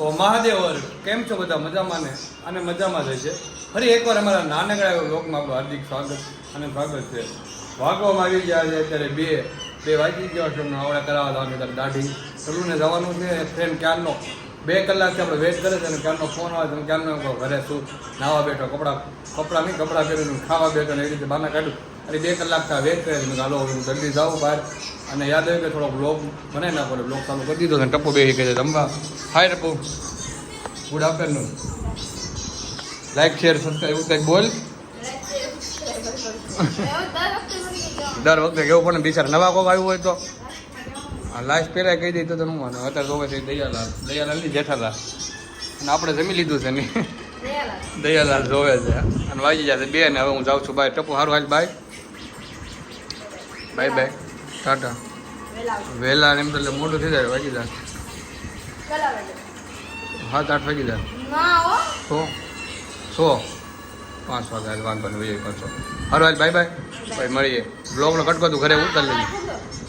તો મહાદેવર કેમ છો બધા? મજામાં ને? અને મજામાં જ છે ફરી એકવાર અમારા નાનકડા એવા લોકમાં હાર્દિક સ્વાગત અને સ્વાગત છે. વાગવામાં આવી ગયા છે અત્યારે બે બે વાગી ગયા છે. આવડા આવડે કરાવવા જવાનું ત્યારે દાઢી. સલૂને જવાનું છે ફ્રેન્ડ ક્યારનો? બે કલાકથી આપણે વેટ કરે છે અને ક્યારનો ફોન આવે તમે ક્યારનો ઘરે શું? નાવા બેઠો કપડાં કપડાં નહીં કપડાં પહેરીને ખાવા બેઠો ને એવી રીતે બહાના કાઢું. અને બે કલાક વેટ કરે છે હાલો હવે હું જલ્દી જાઉં બહાર. અને યાદ આવ્યું કે થોડો બ્લોગ બનાવી નાખો એટલે બ્લોગ ચાલુ કરી દીધો અને ટપ્પો બે કહે છે. જમવા. Hi ટપ્પો. Good afternoon like share subscribe એવું કંઈક બોલ. દર વખતે કેવું પણ બિચાર નવા કોક આવ્યું હોય તો લાસ્ટ પહેલા કહી દઈ તો તો હું માનો અત્યારે જોવે છે દયાલાલ. દયાલાલની જેઠાલાલ. અને આપણે જમી લીધું છે નહીં દયાલાલ. જોવે છે. અને વાગી જશે બે ને હવે હું જાઉં છું બાય ટપુ સારું હાલ બાય બાય બાય ટાટા. વહેલા એમ તો એટલે મોટું થઈ જાય વાગી જાય. સાત આઠ વાગી જાય. સો? સો? પાંચ વાગે વાંધો નહીં વહી પાંચસો. સારું હાલ બાય બાય ભાઈ મળીએ. બ્લોગનો કટકો તું ઘરે ઉતાર લેજે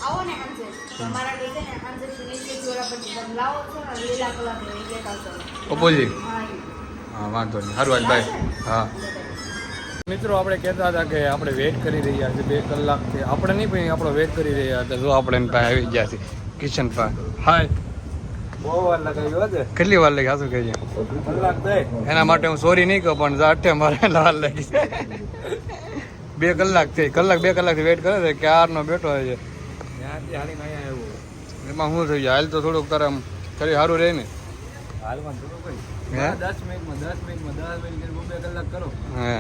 આવો ને આંજે તમારા ઘરે છે ને આંજે નીચે જોડા ઓપોઝિટ હા વાંધો નહીં. સારું હાલ હા. મિત્રો આપણે કહેતા હતા કે આપણે વેઇટ કરી રહ્યા છે બે કલાકથી આપણે નહીં પણ આપણો વેઇટ કરી રહ્યા હતા. જો આપણે એની પાસે આવી ગયા છે કિશન પાસે હાય કેટલી વાર લાગી શું કહીએ એના માટે હું સોરી નહીં કહું પણ અઠે મારે વાર લાગી બે કલાક થઈ કલાક બે કલાક વેઇટ કરે છે. ક્યારનો બેઠો હોય છે ત્યાંથી હાલીને અહીંયા આવ્યો એમાં શું થઈ જાય હાલ તો થોડુંક તારે આમ ખરી સારું રહે ને? હાલમાં થોડું કઈ દસ મિનિટમાં દસ મિનિટમાં દસ મિનિટ કરીને બે કરો. હે.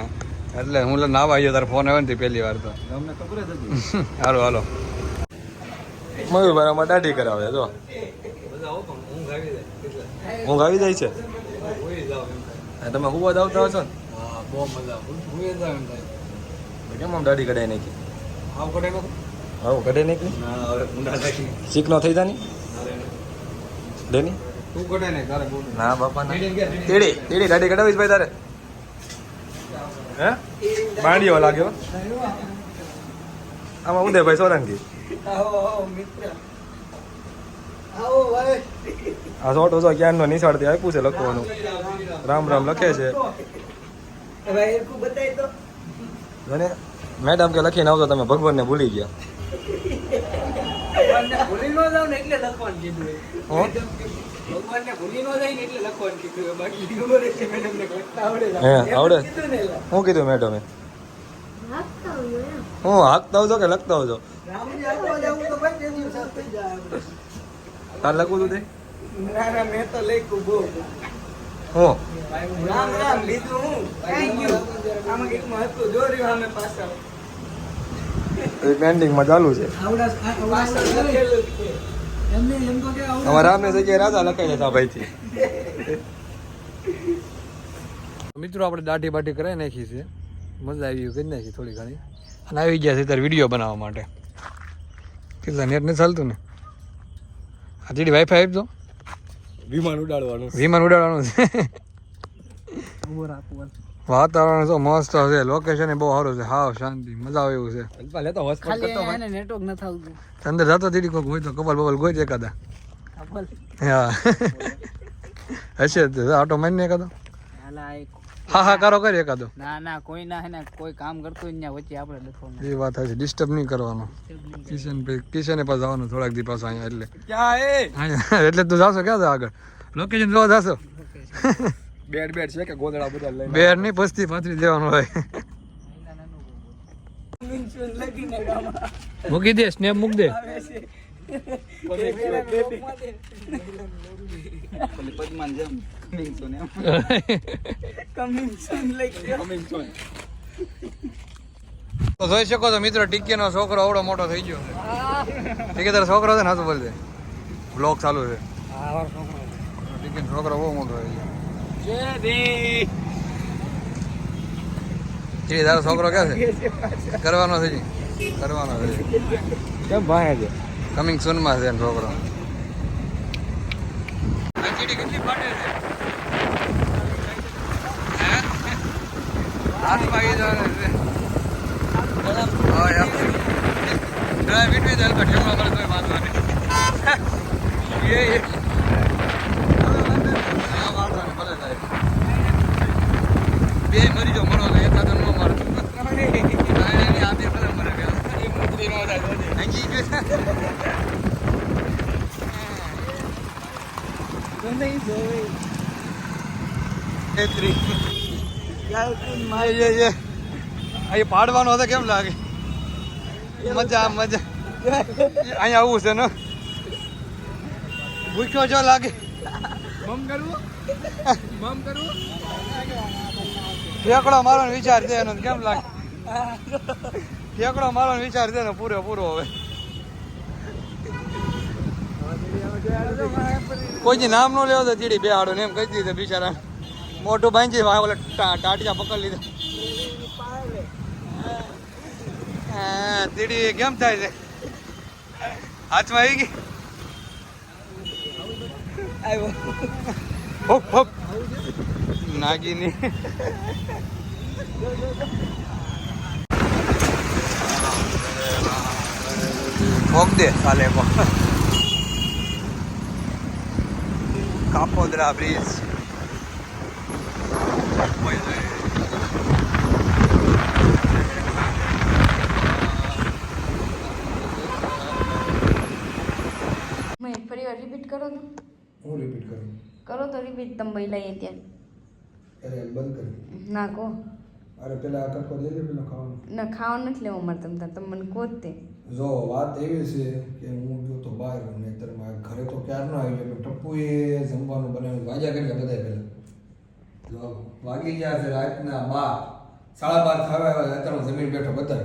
એટલે હું નાવા આવ્યો તારે ફોન આવ્યો ને પહેલી વાર તો. તમને ખબર જ હતી. સારું હાલો. મયુરભાઈ અમારે દાઢી કરાવે જો. ઊંઘ આવી જાય છે? તમે હુવા જ આવતા હશો ને? હા કેમ આમ દાઢી કઢાઈ નાખી? આવ કઢાઈ ના હવે ઊંડા નાખી ચીક નો થઈ જાની? દેની તું કઢે ને તારે બોલ ના બાપા ના તીડી તીડી. દાઢી કઢાવીશ ભાઈ તારે. હે? બાંડીઓ લાગ્યો આમાં સોલંકી આવો ભાઈ આ શોર્ટ હતો ક્યારનો નિશાળથી આપ્યું છે લખવાનું. રામ રામ લખે છે. મેડમ કે લખીને આવતો તમે ભગવાનને ભૂલી ગયા. ભગવાનને ભૂલી ન જાવ ને એટલે લખવાનું કીધું ભગવાનને ભૂલી ન જાય ને એટલે લખવાનું કીધું બાકી ખબર છે મેડમને આવડે આવડે? શું કીધું મેડમે. હું હાંકતા આવજો કે લખતા આવજો. તાર લખવું તું તે? ના ના મેં તો લખ્યું બહુ. હું? રામ રામ લીધું હું. આમાં કંઈકમાં હતું જો રહ્યું સામે પાછળ પેન્ડિંગમાં ચાલુ છે. અમારા રામને જગ્યાએ રાજા લખાઈ લેતા ભાઈથી. મિત્રો આપણે દાઢી બાટી કરાવી નાખી છે. મજા આવી ગયું કરી નાખી થોડી ઘણી. અને આવી ગયા છે ત્યારે વીડિયો બનાવવા માટે. કેટલા નેટ નથી ચાલતું ને? આ દીદી વાઈફાઈ આપજો. વિમાન ઉડાડવાનું. વિમાન ઉડાડવાનું છે. વાતાવરણ તો મસ્ત છે. લોકેશન બહુ સારું છે. હાવ શાંતિ મજા આવે એવું છે. હોસ્પિટલ નેટવર્ક નથી આવતું અંદર જતો દીદી કોઈક હોય તો કપાલ બપાલ ગોઈ જ એકાદા હા. હશે જ. આટો મારીને એકાદો. હાલા હા હા કરો કરી એકાદો. ના ના કોઈ ના હે ને કોઈ કામ કરતું ને ત્યાં વચ્ચે આપણે લખવાનું એ વાત છે ડિસ્ટર્બ નહીં કરવાનો. કિશન ભાઈ કિશને પાસે જવાનું થોડાક દી પાસે અહીંયા એટલે. ક્યાં એ એટલે તું જાશો ક્યાં જા આગળ? લોકેશન જોવા જાશો? બેડ બેડ છે કે ગોદડા બધા લઈ બેરની પસ્તી પાથરી દેવાનું હોય. મૂકી દે સ્નેપ મૂક દે. તો જોઈ શકો છો મિત્રો ટીકીનો છોકરો આવડો મોટો થઈ ગયો. ટીકી તારો છોકરો છે ને હાથું બોલ દે. બ્લોક ચાલુ છે. ટીકીનો છોકરો બહુ મોટો થઈ ગયો. જય તારો છોકરો ક્યાં છે? કરવાનો છે જી કરવાનો છે. કેમ ભાઈ છે કમિંગ સૂનમાં છે એનો છોકરો. કેટલી ફાટે છે. હાથમાં ઈ જાણે છે કા મળે વાંધો નહીં. બે મરી જો મરો એક સાથે બધા મરે ગયા એ મૂર્તિ નો થાય અહીં પાડવાનો હતો કેમ લાગે? મજા મજા. અહીંયા આવું છે ને? ભૂખ્યો જો લાગે? મમ કરવું? મમ કરવું? ઠેકડો મારવાનો વિચાર છે એનો, કેમ લાગે? ઠેકડો મારવાનો વિચાર છે ને, પૂરો પૂરો હવે. કોઈ નામ નો લેવો તો ચીડી બેહાડો ને એમ કહી દીધું બિચારા મોટું બાંધી ઓલા ટાટિયા પકડી લીધા. ચીડી, કેમ થાય છે? હાથમાં આવી ગઈ? આવ્યો. હોપ હોપ. નાગીની. ભોગ દે કાલે કાપોદરા બ્રિજ મેં ફરી વાર રિપીટ કરો તો હું રિપીટ કરું તો રિપીટ તમે ભાઈ લઈએ ત્યાં અરે બંધ કરી ના કહો. અરે પેલા આ કટકો દઈ દે પેલો ખાવાનું. ના ખાવા નથી લેવો મારે તમે તાર. તમે મને કહો તે. જો વાત એવી છે કે હું જો તો બહાર હું નહીતર મારા ઘરે તો ક્યારનો આવી ગયો ટપ્પુએ જમવાનું બનાવ્યું વાજા કરી બધા પેલા? જો વાગી ગયા છે રાતના બાર. સાડા બાર ખાવા આવ્યા અત્યારે જમીન બેઠો બધા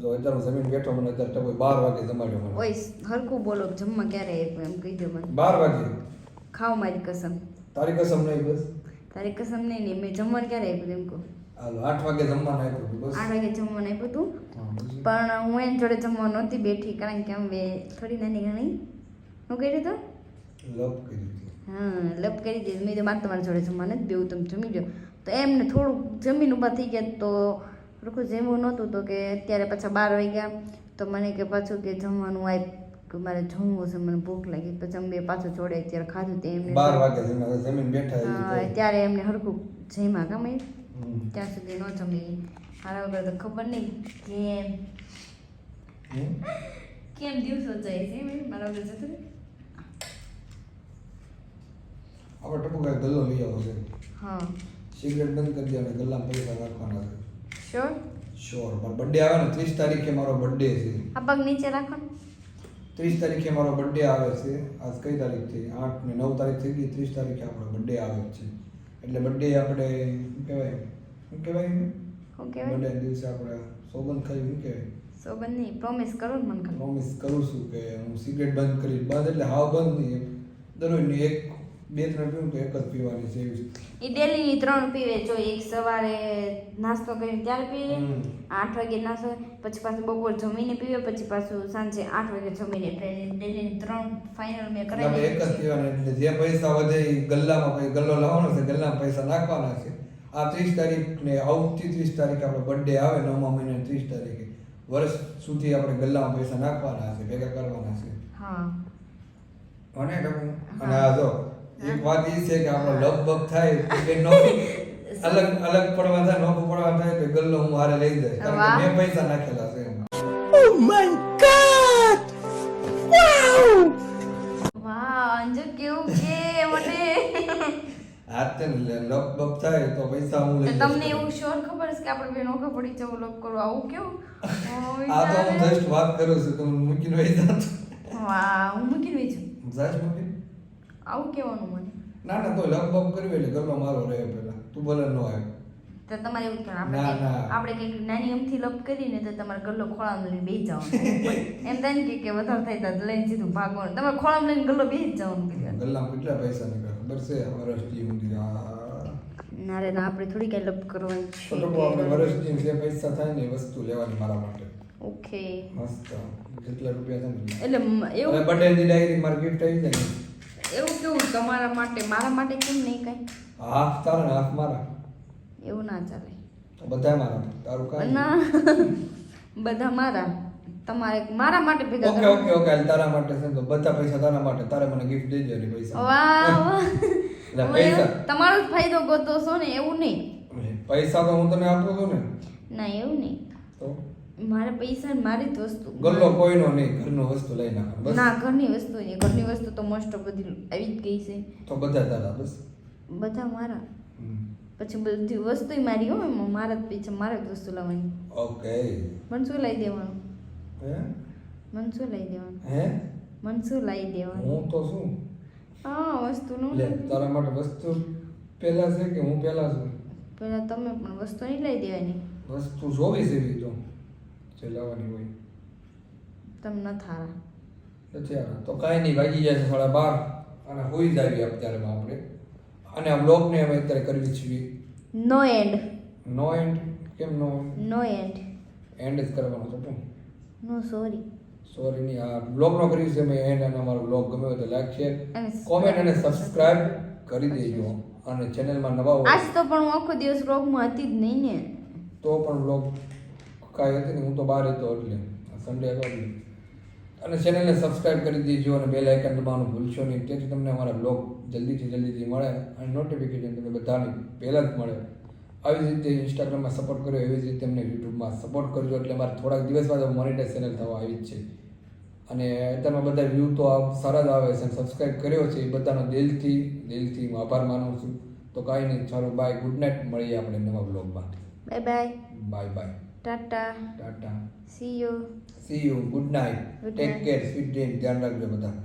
જો અત્યારે જમીન બેઠો મને અત્યારે ટપુ બાર વાગે જમાડ્યો મને. ઓય હરખું બોલો જમવા ક્યારે એમ કહી દો મને. બાર વાગે. ખાઓ મારી કસમ. તારી કસમ નહીં બસ. તારી કસમ નહીં નહીં મેં જમવાનું ક્યારે આપ્યું એમ કહું. આઠ વાગે જમવાનું આપ્યું બસ. આઠ વાગે જમવાનું આપ્યું હતું. પણ હું એની જોડે જમવા નહોતી બેઠી કારણ કે અમે થોડી નાની ઘણી. હું કર્યું તો? લપ કરી હા લપ કરી દીધી. મેં તો મારે તમારી જોડે જમવાનું નથી બેવું તમે જમી લો તો એમને થોડુંક જમીન ઊભા થઈ ગયા તો રૂખું જેવું નહોતું તો કે અત્યારે પાછા બાર વાગ્યા. તો મને કે પાછું કે જમવાનું આપ કે મારે જમવું છે મને ભૂખ લાગી પછી અમે પાછું જોડે અત્યારે ખાધું તે એમને બાર વાગે જમીન બેઠા. ત્યારે. એમને હરખું જમ્યા ગમે. ત્યાં સુધી ન જમી. મારા વગર તો ખબર નહીં કેમ. કેમ દિવસો જાય છે મારા વગર જતું? આપણે ટપુ કાંઈ ગલ્લો લઈ આવો છે. હા. સિગરેટ બંધ કરી દેવાના ગલ્લા પૈસા રાખવાના છે. શ્યોર શ્યોર મારો બર્થડે આવે ને ત્રીસ તારીખે મારો બર્થડે છે. આ પગ નીચે રાખો ત્રીસ તારીખે મારો બર્થડે આવે છે. આજ કઈ તારીખ થઈ આઠ ને નવ તારીખ થઈ ગઈ ત્રીસ તારીખે આપણો બર્થડે આવે છે. એટલે બર્થડે આપણે શું કહેવાય? શું કહેવાય બર્થડે દિવસે આપણે સોગંદ ખાઈ શું કહેવાય? સોગંદ નહીં પ્રોમિસ કરું મને પ્રોમિસ કરું છું કે હું સિગરેટ બંધ કરી બંધ એટલે હાવ બંધ નહીં. દરરોજની એક બે ત્રણ પીવું તો એક જ પીવાની છે એ ડેલી ની ત્રણ પીવે જો એક સવારે નાસ્તો કરીને ત્યારે પીવે આઠ વાગે નાસ્તો પછી પાછું બપોર જમીને પીવે પછી પાછું સાંજે આઠ વાગે જમીને એટલે ડેલીની ત્રણ ફાઇનલ મેં કરાવી એક જ પીવાની એટલે જે પૈસા વધે એ ગલ્લામાં પછી ગલ્લો લાવવાનો છે ગલ્લામાં પૈસા નાખવાના છે. આ ત્રીસ તારીખ ને આવતી ત્રીસ તારીખ આપણો બર્થડે આવે નવમા મહિના ત્રીસ તારીખે વર્ષ સુધી આપણે ગલ્લામાં પૈસા નાખવાના છે ભેગા કરવાના છે. હા. અને અને આ જો એક વાત એ છે કે આપણો લપ બગ થાય કે નો અલગ અલગ પડવા થાય નોખું પડવા થાય તો ગલ્લો હું હારે લઈ જાય કારણ કે મેં પૈસા નાખેલા છે એમાં. વાહ અંજુ કેવું કે મને. હાથ થાય તો પૈસા હું લઈ તમને એવું શોર ખબર છે કે આપણે બે નોખા પડી જવું લોક કરો આવું કેવું? આ તો હું જસ્ટ વાત કરું છું તો મૂકીને વહી જાત વાહ હું મૂકી રહી છું જસ્ટ મૂકીને. આવું કહેવાનું મને. ના ના તો બપ કરવી એટલે ઘરમાં મારો રહે પેલા તું ભલે ન આવે. તો તમારે એવું કે આપણે આપણે કંઈક નાની અમથી લપ કરીને તો તમારે ગલ્લો ખોળામાં લઈને બેસી જવાનું. એમ થાય ને કે- કે વધારે થાય તો લઈને સીધું ભાગવાનું. તમારે ખોળામાં લઈને ગલ્લો બેસી જવાનું. ગલ્લામાં કેટલા પૈસા નીકળે? ખબર છે વર્ષથી ઊંધી ના રે ના આપણે થોડી કઈ લપ કરવાની તો ટપુ આપણે છે વર્ષથી જે પૈસા થાય ને વસ્તુ લેવાની મારા માટે. ઓકે. મસ્ત. કેટલા રૂપિયા થાય એટલે એવું બર્થડે ની ડાયરી માર્કેટ ગિફ્ટ આવી જાય એવું કેવું તમારા માટે મારા માટે કેમ નહીં કઈ? હાફ તારા ને હાફ મારા. એવું ના ચાલે. બધા મારા તારું કાઈ ના બધા મારા. તમારે મારા માટે ભેગા ઓકે. ઓકે ઓકે તારા માટે છે તો બધા પૈસા તારા માટે. તારે મને ગિફ્ટ દેજે ને પૈસા. વાહ વાહ. પૈસા. તમારો જ ફાયદો ગોતો છો ને એવું નહીં. પૈસા તો હું તને આપું છું ને. ના એવું નહીં. તો? મારે પૈસા ને મારી જ વસ્તુ. ગલ્લો કોઈનો નહીં ઘરનો વસ્તુ લઈ બસ. ના ઘરની વસ્તુ નહીં. ઘરની વસ્તુ તો મોસ્ટ ઓફ બધી આવી જ ગઈ છે. તો બધા તારા બસ. બધા મારા. પછી બધી વસ્તુ મારી હો મારા જ પૈસા મારે જ વસ્તુ લાવવાની. ઓકે મને શું લઈ દેવાનું? હે? મને શું લઈ દેવાનું? હે? મને શું લઈ દેવાનું? હું તો શું? હા વસ્તુ નું લે તારા માટે વસ્તુ પહેલા છે કે હું પહેલા છું? પહેલા તમે પણ વસ્તુ નહીં લઈ દેવાની. વસ્તુ જોવી છે તો. જે લાવવાની હોય. તમને ન થારા. નથી આવે તો કાંઈ નહીં વાગી જાય છે સાડા બાર. અને હોઈ જાય અત્યારે આપણે. અને આ બ્લોગને અમે અત્યારે કરવી છીએ. No end. No end? કેમ નો નો એન્ડ. એન્ડ જ કરવાનો છે પણ નો સોરી. સોરી નહીં આ બ્લોગનો કરી છે મેં એન્ડ. અને અમારો બ્લોગ ગમે હોય તો લાઈક શેર કોમેન્ટ અને સબસ્ક્રાઇબ કરી દેજો. અને ચેનલમાં નવા આજ તો પણ હું આખો દિવસ બ્લોગમાં હતી જ નહીં ને. તો પણ બ્લોગ કાંઈ હતી ને હું તો બહાર હતો એટલે સન્ડે હતો એટલે. અને ચેનલને સબસ્ક્રાઇબ કરી દેજો અને બેલ આઇકન દબાવવાનું ભૂલશો નહીં. તેથી તમને અમારા બ્લોગ જલ્દીથી જલ્દીથી મળે અને નોટિફિકેશન તમને બધાની પહેલાં જ મળે. આવી જ રીતે ઇન્સ્ટાગ્રામમાં સપોર્ટ કર્યો એવી જ રીતે અમને યુટ્યુબમાં સપોર્ટ કરજો. એટલે અમારે થોડાક દિવસ બાદ મોનિટાઇઝ ચેનલ થવા આવી જ છે. અને અત્યારમાં બધા વ્યૂ તો સારા જ આવે છે અને સબસ્ક્રાઇબ કર્યો છે એ બધાનો દિલથી દિલથી હું આભાર માનું છું. તો કાંઈ નહીં સારું બાય ગુડ નાઇટ મળીએ આપણે નવા બ્લોગમાં bye bye bye bye tata tata see you see you good night Good take night. Care sweet dream ધ્યાન રાખજો બધા